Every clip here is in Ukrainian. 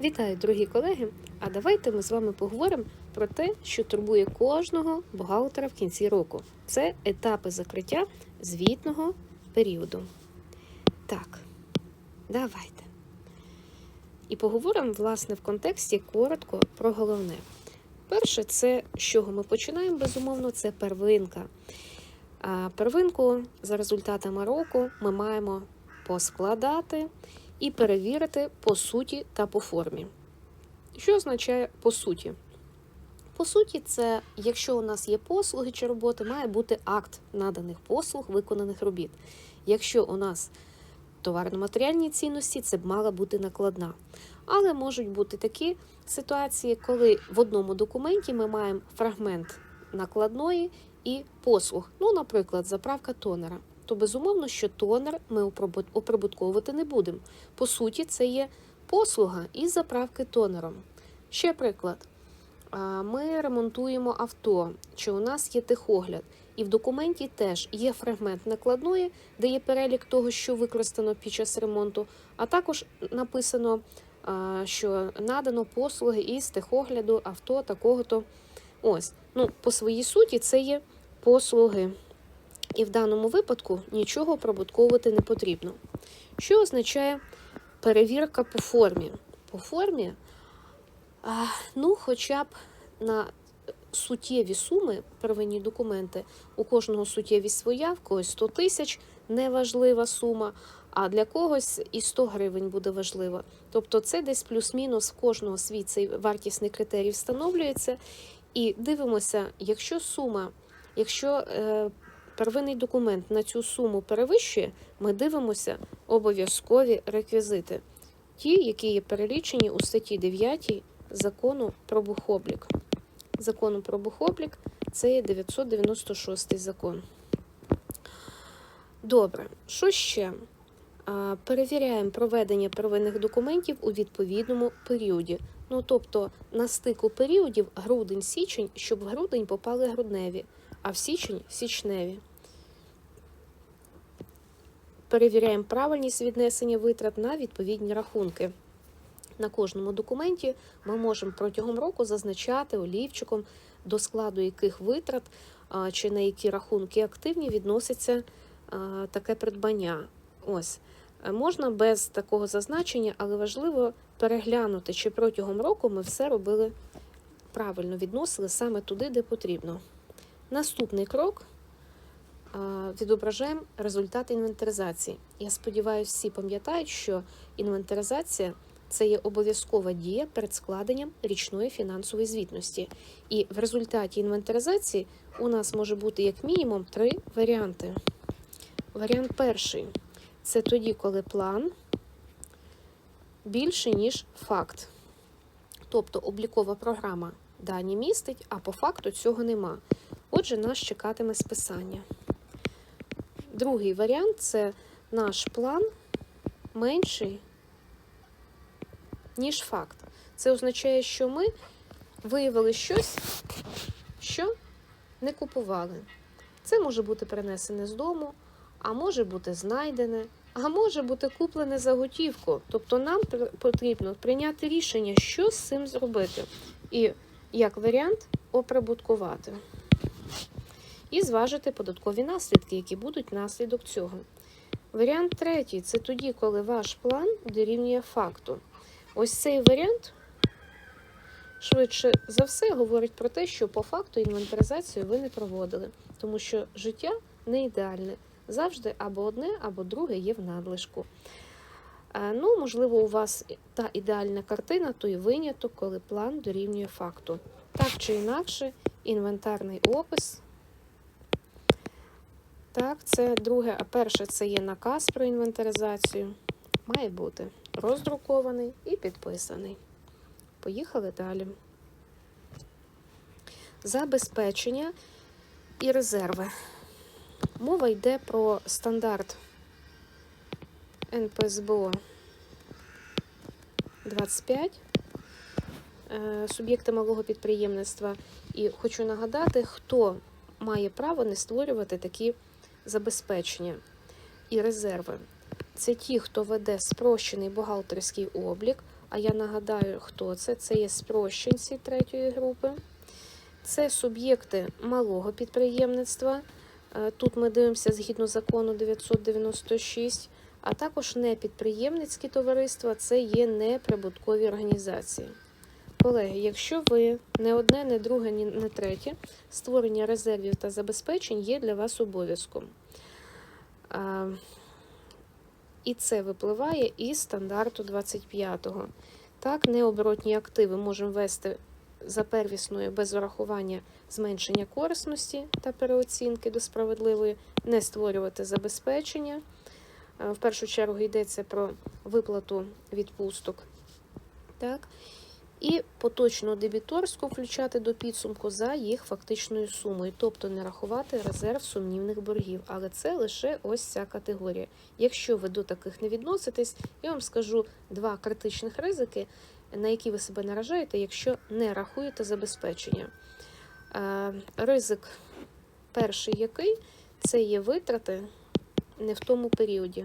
Вітаю, дорогі колеги! А давайте ми з вами поговоримо про те, що турбує кожного бухгалтера в кінці року. Це етапи закриття звітного періоду. Так, давайте. І поговоримо, власне, в контексті коротко про головне. Перше, це з чого ми починаємо, безумовно, це первинка. А первинку за результатами року ми маємо поскладати і перевірити по суті та по формі. Що означає по суті? По суті, це якщо у нас є послуги чи роботи, має бути акт наданих послуг, виконаних робіт. Якщо у нас товарно-матеріальні цінності, це б мала бути накладна. Але можуть бути такі ситуації, коли в одному документі ми маємо фрагмент накладної і послуг. Ну, наприклад, заправка тонера. То безумовно, що тонер ми оприбутковувати не будемо. По суті, це є послуга із заправки тонером. Ще приклад. Ми ремонтуємо авто, чи у нас є техогляд, і в документі теж є фрагмент накладної, де є перелік того, що використано під час ремонту, а також написано, що надано послуги із техогляду авто такого-то. Ось, ну, по своїй суті, це є послуги. І в даному випадку нічого оприбутковувати не потрібно. Що означає перевірка по формі? По формі, ну, хоча б на суттєві суми, первинні документи, у кожного суттєвість своя, в когось 100 тисяч неважлива сума, а для когось і 100 гривень буде важлива. Тобто це десь плюс-мінус в кожного свій цей вартісний критерій встановлюється. І дивимося, якщо сума, якщо е, первинний документ на цю суму перевищує, ми дивимося обов'язкові реквізити, ті, які є перелічені у статті 9 закону про бухоблік. Закону про бухоблік це є 996 закон. Добре, що ще? Перевіряємо проведення первинних документів у відповідному періоді. Ну, тобто на стику періодів грудень-січень, щоб в грудень попали грудневі, а в січень січневі. Перевіряємо правильність віднесення витрат на відповідні рахунки. На кожному документі ми можемо протягом року зазначати олівчиком, до складу яких витрат чи на які рахунки активні відноситься таке придбання. Ось. Можна без такого зазначення, але важливо переглянути, чи протягом року ми все робили правильно, відносили саме туди, де потрібно. Наступний крок відображаємо результат інвентаризації. Я сподіваюся, всі пам'ятають, що інвентаризація це є обов'язкова дія перед складенням річної фінансової звітності. І в результаті інвентаризації у нас може бути як мінімум три варіанти. Варіант перший це тоді, коли план більше, ніж факт. Тобто облікова програма дані містить, а по факту цього нема. Отже, нас чекатиме списання. Другий варіант це наш план менший, ніж факт. Це означає, що ми виявили щось, що не купували. Це може бути перенесене з дому, а може бути знайдене, а може бути куплене за готівку. Тобто нам потрібно прийняти рішення, що з цим зробити. І як варіант оприбуткувати. І зважити податкові наслідки, які будуть внаслідок цього. Варіант третій це тоді, коли ваш план дорівнює факту. Ось цей варіант швидше за все говорить про те, що по факту інвентаризацію ви не проводили, тому що життя не ідеальне. Завжди або одне, або друге є в надлишку. Е, Ну, можливо, у вас та ідеальна картина, той виняток, коли план дорівнює факту. Так чи інакше, інвентарний опис. Так, це друге, а перше це є наказ про інвентаризацію. Має бути роздрукований і підписаний. Поїхали далі. Забезпечення і резерви. Мова йде про стандарт НПСБО 25 е, суб'єкти малого підприємництва. І хочу нагадати, хто має право не створювати такі забезпечення і резерви. Це ті, хто веде спрощений бухгалтерський облік А я нагадаю, хто це. Це є спрощенці третьої групи. Це суб'єкти малого підприємництва. Е, Тут ми дивимося згідно закону 996, а також непідприємницькі товариства це є неприбуткові організації. Колеги, якщо ви не одне, не друге, не третє, створення резервів та забезпечень є для вас обов'язком. І це випливає із стандарту 25-го. Так, необоротні активи можемо вести за первісною без врахування зменшення корисності та переоцінки до справедливої, не створювати забезпечення. В першу чергу йдеться про виплату відпусток. Так. І поточну дебіторську включати до підсумку за їх фактичною сумою, тобто не рахувати резерв сумнівних боргів. Але це лише ось ця категорія. Якщо ви до таких не відноситесь, я вам скажу два критичних ризики, на які ви себе наражаєте, якщо не рахуєте забезпечення. Е, Ризик перший який це є витрати не в тому періоді.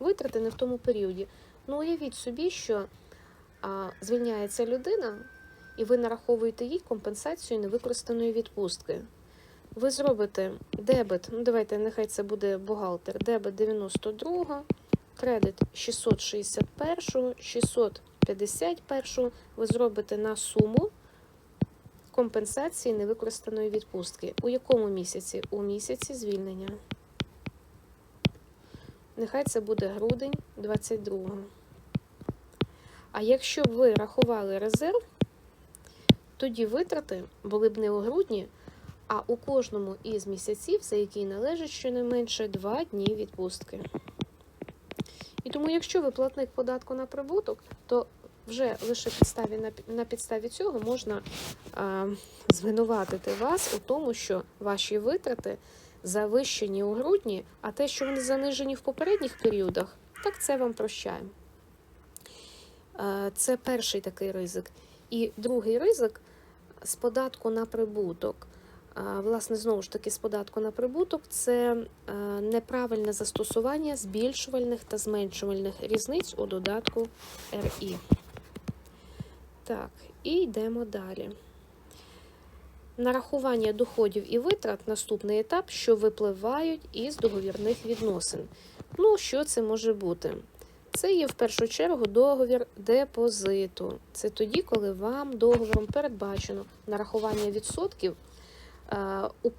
Витрати не в тому періоді. Ну, уявіть собі, що а, звільняється людина, і ви нараховуєте їй компенсацію невикористаної відпустки. Ви зробите дебет, ну давайте, нехай це буде бухгалтер, дебет 92, кредит 661, 651 ви зробите на суму компенсації невикористаної відпустки. У якому місяці? У місяці звільнення. Нехай це буде грудень 22. А якщо б ви рахували резерв, тоді витрати були б не у грудні, а у кожному із місяців, за який належить щонайменше 2 дні відпустки. І тому, якщо ви платник податку на прибуток, то вже лише підставі, на, підставі цього можна а, звинуватити вас у тому, що ваші витрати завищені у грудні, а те, що вони занижені в попередніх періодах, так це вам прощаємо. Е, Це перший такий ризик. І другий ризик з податку на прибуток. Е, Власне, знову ж таки, з податку на прибуток це е, неправильне застосування збільшувальних та зменшувальних різниць у додатку РІ. Так, і йдемо далі. Нарахування доходів і витрат наступний етап, що випливають із договірних відносин. Ну, що це може бути? Це є в першу чергу договір депозиту. Це тоді, коли вам договором передбачено нарахування відсотків е, у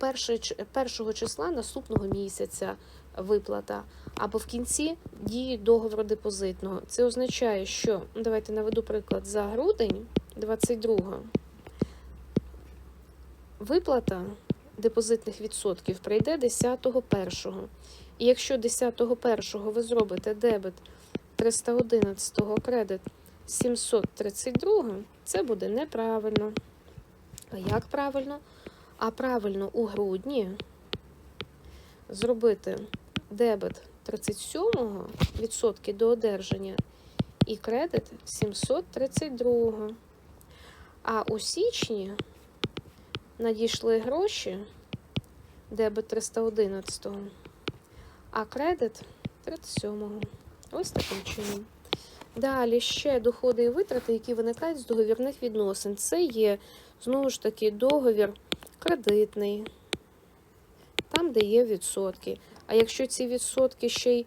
першого числа наступного місяця виплата, або в кінці дії договору депозитного. Це означає, що давайте наведу приклад за грудень 22 Виплата депозитних відсотків прийде 10.01. І якщо 10.01 ви зробите дебет 311 кредит 732, це буде неправильно. А як правильно? А правильно у грудні зробити дебет 37 відсотки до одержання і кредит 732. А у січні надійшли гроші, дебет 311, а кредит 37. Ось таким чином. Далі ще доходи і витрати, які виникають з договірних відносин. Це є, знову ж таки, договір кредитний, там, де є відсотки. А якщо ці відсотки ще й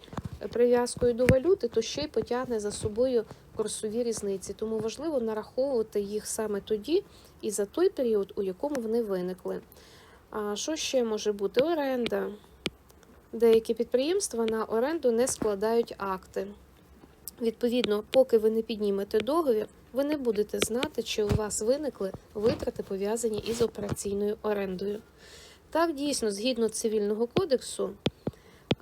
прив'язкою до валюти, то ще й потягне за собою курсові різниці. Тому важливо нараховувати їх саме тоді і за той період, у якому вони виникли. А що ще може бути? Оренда. Деякі підприємства на оренду не складають акти. Відповідно, поки ви не піднімете договір, ви не будете знати, чи у вас виникли витрати, пов'язані із операційною орендою. Так, дійсно, згідно цивільного кодексу,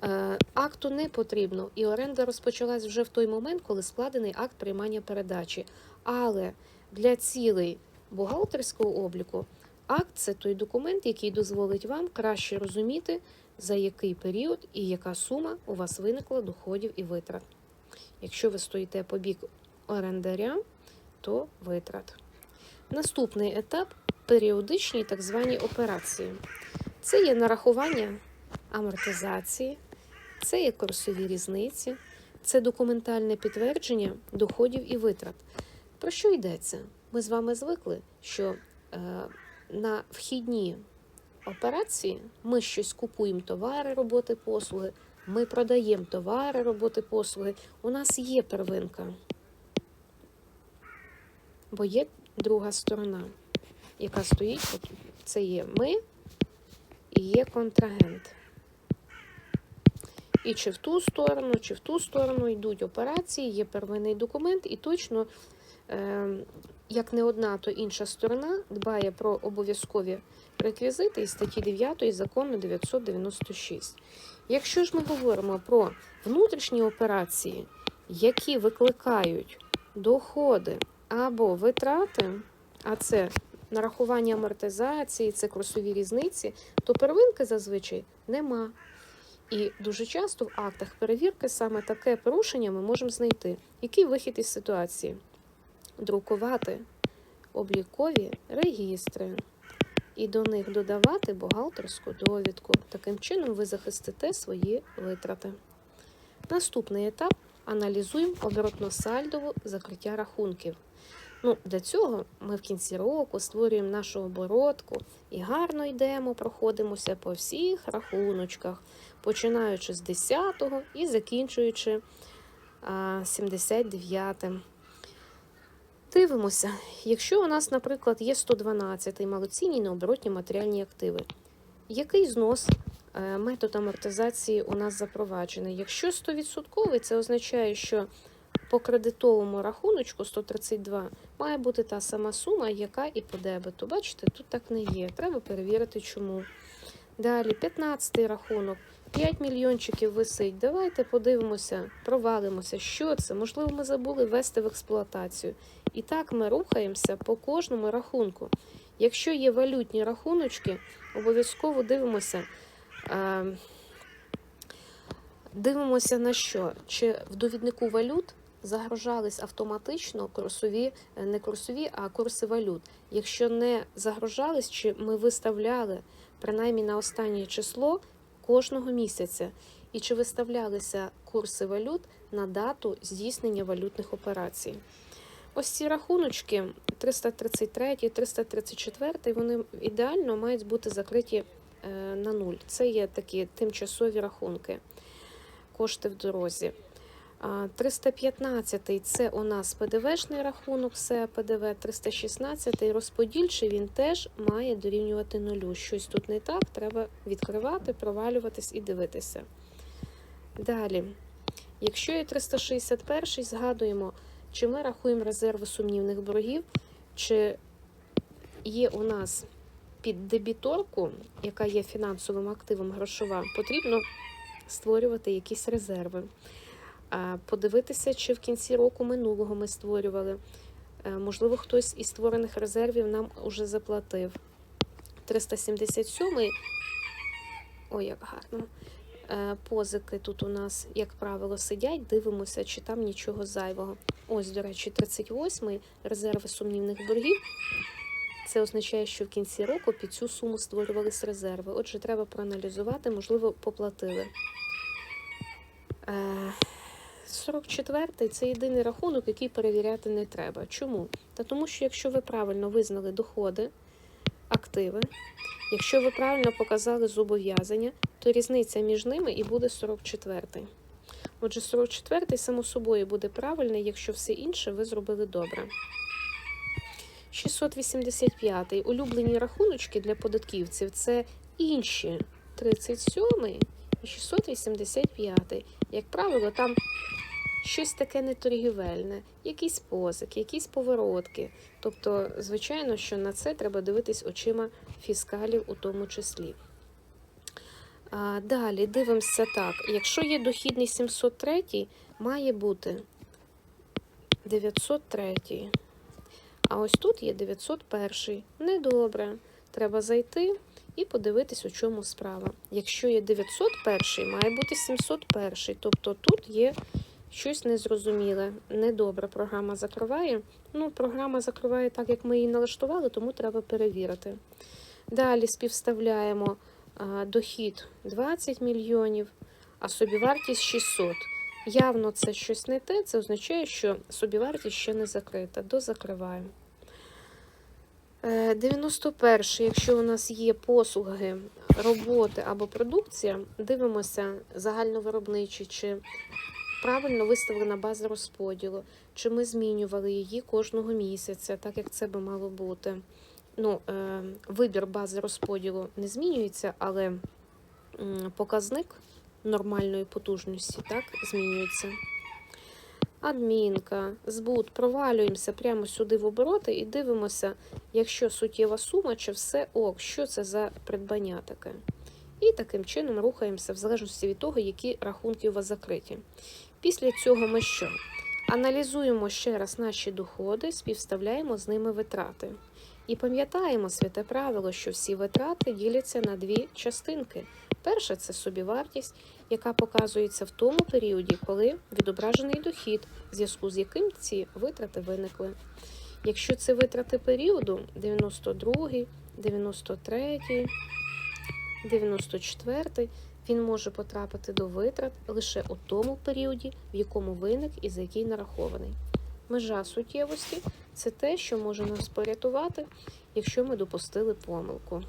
е, акту не потрібно, і оренда розпочалась вже в той момент, коли складений акт приймання передачі. Але для цілей бухгалтерського обліку акт це той документ, який дозволить вам краще розуміти, за який період і яка сума у вас виникла доходів і витрат. Якщо ви стоїте по бік орендаря, то витрат. Наступний етап періодичні так звані операції. Це є нарахування амортизації, Це є курсові різниці, це документальне підтвердження доходів і витрат. Про що йдеться? Ми з вами звикли, що е, на вхідні операції ми щось купуємо товари, роботи, послуги, ми продаємо товари, роботи, послуги. У нас є первинка, бо є друга сторона, яка стоїть. Це є ми і є контрагент. І чи в ту сторону, чи в ту сторону йдуть операції, є первинний документ, і точно, е, як не одна, то інша сторона дбає про обов'язкові реквізити із статті 9 закону 996. Якщо ж ми говоримо про внутрішні операції, які викликають доходи або витрати, а це нарахування амортизації, це курсові різниці, то первинки зазвичай нема. І дуже часто в актах перевірки саме таке порушення ми можемо знайти. Який вихід із ситуації? Друкувати облікові регістри і до них додавати бухгалтерську довідку. Таким чином ви захистите свої витрати. Наступний етап аналізуємо оборотно-сальдове закриття рахунків. Ну, Для цього ми в кінці року створюємо нашу оборотку і гарно йдемо, проходимося по всіх рахуночках, починаючи з 10-го і закінчуючи 79-м. Дивимося, якщо у нас, наприклад, є 112 малоцінні необоротні матеріальні активи, який знос е, метод амортизації у нас запроваджений? Якщо 100%, це означає, що по кредитовому рахуночку 132 має бути та сама сума, яка і по дебету. Бачите, тут так не є. Треба перевірити, чому. Далі, 15 рахунок, 5 мільйончиків висить. Давайте подивимося, провалимося, що це. Можливо, ми забули ввести в експлуатацію. І так ми рухаємося по кожному рахунку. Якщо є валютні рахуночки, обов'язково дивимося. Дивимося на що? Чи в довіднику валют загрожались автоматично курсові, не курсові, а курси валют. Якщо не загрожались, чи ми виставляли принаймні на останнє число кожного місяця, і чи виставлялися курси валют на дату здійснення валютних операцій. Ось ці рахуночки 333, 334, вони ідеально мають бути закриті е, на нуль. Це є такі тимчасові рахунки, кошти в дорозі. 315 це у нас ПДВшний рахунок, все ПДВ 316 розподільчий він теж має дорівнювати нулю. Щось тут не так, треба відкривати, провалюватись і дивитися. Далі, якщо є 361, згадуємо, чи ми рахуємо резерви сумнівних боргів, чи є у нас під дебіторку, яка є фінансовим активом грошова, потрібно створювати якісь резерви подивитися, чи в кінці року минулого ми створювали. Е, можливо, хтось із створених резервів нам уже заплатив. 377 ой, як гарно. Е, позики тут у нас, як правило, сидять, дивимося, чи там нічого зайвого. Ось, до речі, 38-й резерви сумнівних боргів. Це означає, що в кінці року під цю суму створювались резерви. Отже, треба проаналізувати, можливо, поплатили. Е, 44-й це єдиний рахунок, який перевіряти не треба. Чому? Та тому що якщо ви правильно визнали доходи, активи, якщо ви правильно показали зобов'язання, то різниця між ними і буде 44-й. Отже, 44-й, само собою, буде правильний, якщо все інше ви зробили добре. 685-й. Улюблені рахуночки для податківців це інші 37-й і 685-й. Як правило, там щось таке неторгівельне, якісь позики, якісь поворотки. Тобто, звичайно, що на це треба дивитись очима фіскалів у тому числі. А, Далі дивимося так. Якщо є дохідний 703, має бути 903. А ось тут є 901. Недобре. Треба зайти і подивитись, у чому справа. Якщо є 901, має бути 701. Тобто тут є щось незрозуміле, недобре програма закриває. Ну, програма закриває так, як ми її налаштували, тому треба перевірити. Далі співставляємо а, дохід 20 мільйонів, а собівартість 600. Явно це щось не те, це означає, що собівартість ще не закрита. Дозакриваємо. Е, 91. Якщо у нас є послуги, роботи або продукція, дивимося загальновиробничі, чи правильно виставлена база розподілу, чи ми змінювали її кожного місяця, так як це би мало бути. Ну, е, вибір бази розподілу не змінюється, але показник нормальної потужності так змінюється. Адмінка, збут, провалюємося прямо сюди в обороти і дивимося, якщо суттєва сума, чи все ок, що це за придбання таке. І таким чином рухаємося в залежності від того, які рахунки у вас закриті. Після цього ми що? Аналізуємо ще раз наші доходи, співставляємо з ними витрати. І пам'ятаємо святе правило, що всі витрати діляться на дві частинки. Перша це собівартість, яка показується в тому періоді, коли відображений дохід, в зв'язку з яким ці витрати виникли. Якщо це витрати періоду 92, 93, 94, він може потрапити до витрат лише у тому періоді, в якому виник і за який нарахований. Межа суттєвості це те, що може нас порятувати, якщо ми допустили помилку.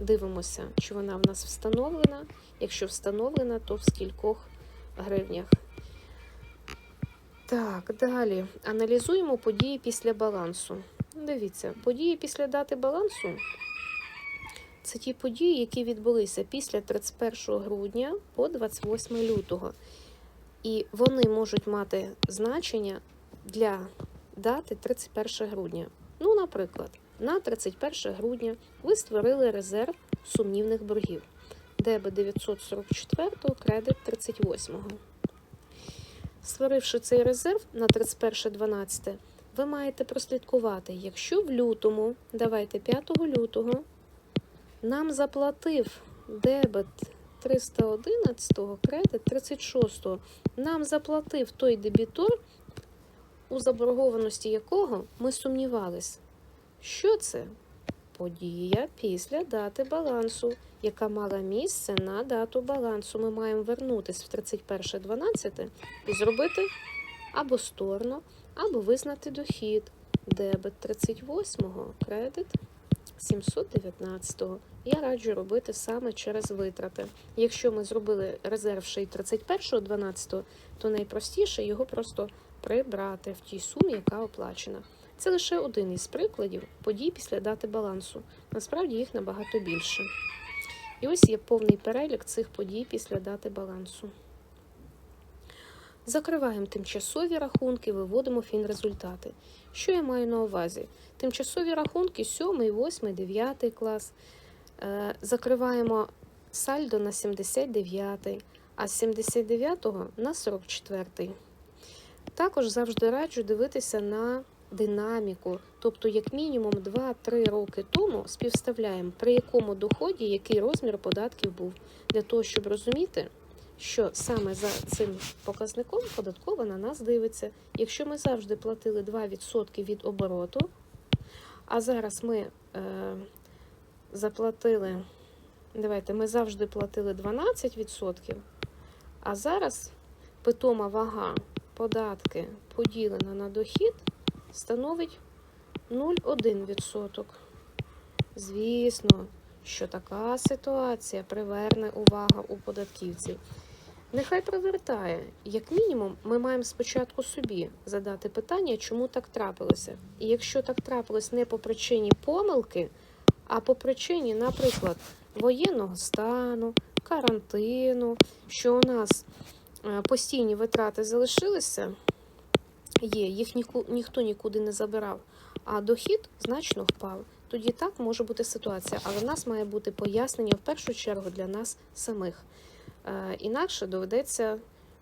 Дивимося, чи вона в нас встановлена. Якщо встановлена, то в скількох гривнях. Так, далі аналізуємо події після балансу. Дивіться, події після дати балансу це ті події, які відбулися після 31 грудня по 28 лютого. І вони можуть мати значення для дати 31 грудня. Ну, наприклад, на 31 грудня ви створили резерв сумнівних боргів. Дебет 944, кредит 38. Створивши цей резерв на 31.12, ви маєте прослідкувати, якщо в лютому, давайте 5 лютого, нам заплатив дебет 311, кредит 36, нам заплатив той дебітор, у заборгованості якого ми сумнівались. Що це? Подія після дати балансу, яка мала місце на дату балансу. Ми маємо вернутися в 31.12 і зробити або сторно, або визнати дохід. Дебет 38-го, кредит 719-го. Я раджу робити саме через витрати. Якщо ми зробили резерв ще й 31.12, то найпростіше його просто прибрати в тій сумі, яка оплачена. Це лише один із прикладів подій після дати балансу. Насправді їх набагато більше. І ось є повний перелік цих подій після дати балансу. Закриваємо тимчасові рахунки, виводимо фінрезультати. Що я маю на увазі? Тимчасові рахунки 7, 8, 9 клас. Е, Закриваємо сальдо на 79, а з 79 на 44. Також завжди раджу дивитися на динаміку. Тобто, як мінімум 2-3 роки тому співставляємо, при якому доході який розмір податків був, для того, щоб розуміти, що саме за цим показником податкова на нас дивиться. Якщо ми завжди платили 2% від обороту, а зараз ми е, заплатили, давайте, ми завжди платили 12%, а зараз питома вага податки поділена на дохід становить 0,1%. Звісно, що така ситуація приверне увагу у податківців. Нехай привертає. Як мінімум, ми маємо спочатку собі задати питання, чому так трапилося. І якщо так трапилось не по причині помилки, а по причині, наприклад, воєнного стану, карантину, що у нас е, постійні витрати залишилися, є, їх ніку, ніхто нікуди не забирав, а дохід значно впав. Тоді так може бути ситуація, але в нас має бути пояснення в першу чергу для нас самих. Е, Інакше доведеться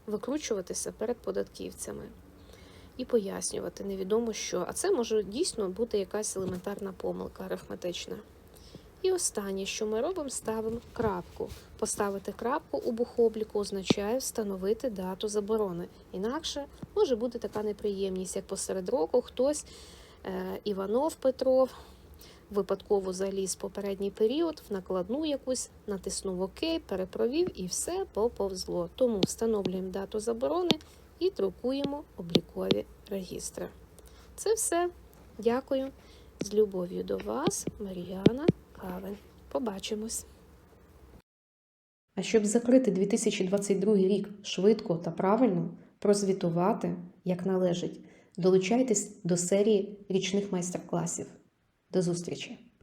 викручуватися перед податківцями і пояснювати невідомо що. А це може дійсно бути якась елементарна помилка арифметична. І останнє, що ми робимо, ставимо крапку. Поставити крапку у бухобліку означає встановити дату заборони. Інакше може бути така неприємність, як посеред року хтось, е, Іванов Петров, випадково заліз в попередній період, в накладну якусь, натиснув ОК, перепровів і все поповзло. Тому встановлюємо дату заборони і друкуємо облікові регістри. Це все. Дякую. З любов'ю до вас, Мар'яна Кавен. Побачимось. А щоб закрити 2022 рік швидко та правильно, прозвітувати, як належить, долучайтесь до серії річних майстер-класів. До зустрічі!